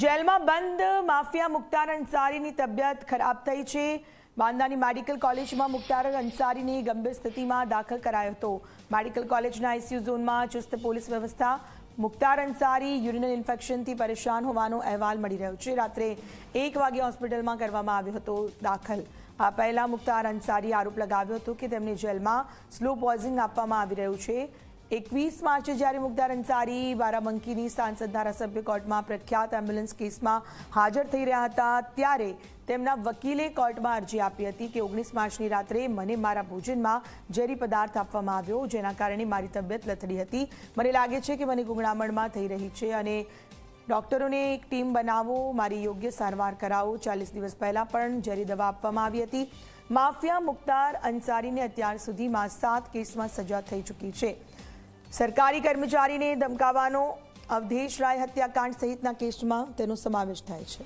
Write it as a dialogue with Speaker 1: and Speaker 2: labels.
Speaker 1: જેલમાં બંધ, માફિયા મુખ્તાર અંસારીની તબિયત ખરાબ થઈ છે. બાંદાની મેડિકલ કોલેજમાં મુખ્તાર અંસારીની ગંભીર સ્થિતિમાં દાખલ કરાયો હતો. મેડિકલ કોલેજના આઈસીયુ ઝોનમાં ચુસ્ત પોલીસ વ્યવસ્થા. મુખ્તાર અંસારી યુરિનલ ઇન્ફેક્શનથી પરેશાન હોવાનો અહેવાલ મળી રહ્યો છે. રાત્રે એક વાગે હોસ્પિટલમાં કરવામાં આવ્યો હતો દાખલ. આ પહેલા મુખ્તાર અંસારી આરોપ લગાવ્યો હતો કે તેમને જેલમાં સ્લો પોઝિંગ આપવામાં આવી રહ્યું છે. એકવીસ માર્ચે જ્યારે મુખ્તાર અંસારી બારાબંકીની સાંસદ ધારાસભ્ય કોર્ટમાં પ્રખ્યાત એમ્બ્યુલન્સ કેસમાં હાજર થઈ રહ્યા હતા, ત્યારે તેમના વકીલે કોર્ટમાં અરજી આપી હતી કે ઓગણીસ માર્ચની રાત્રે મને મારા ભોજનમાં ઝેરી પદાર્થ આપવામાં આવ્યો, જેના કારણે મારી તબિયત લથડી હતી. મને લાગે છે કે મને ગુંગળામણમાં થઈ રહી છે અને ડોક્ટરોને એક ટીમ બનાવો, મારી યોગ્ય સારવાર કરાવો. ચાલીસ દિવસ પહેલાં પણ ઝેરી દવા આપવામાં આવી હતી. માફિયા મુખ્તાર અંસારીને અત્યાર સુધીમાં સાત કેસમાં સજા થઈ ચૂકી છે. સરકારી કર્મચારીને ધમકાવવાનો અવધેશ રાય હત્યાકાંડ સહિતના કેસમાં તેનો સમાવેશ થાય છે.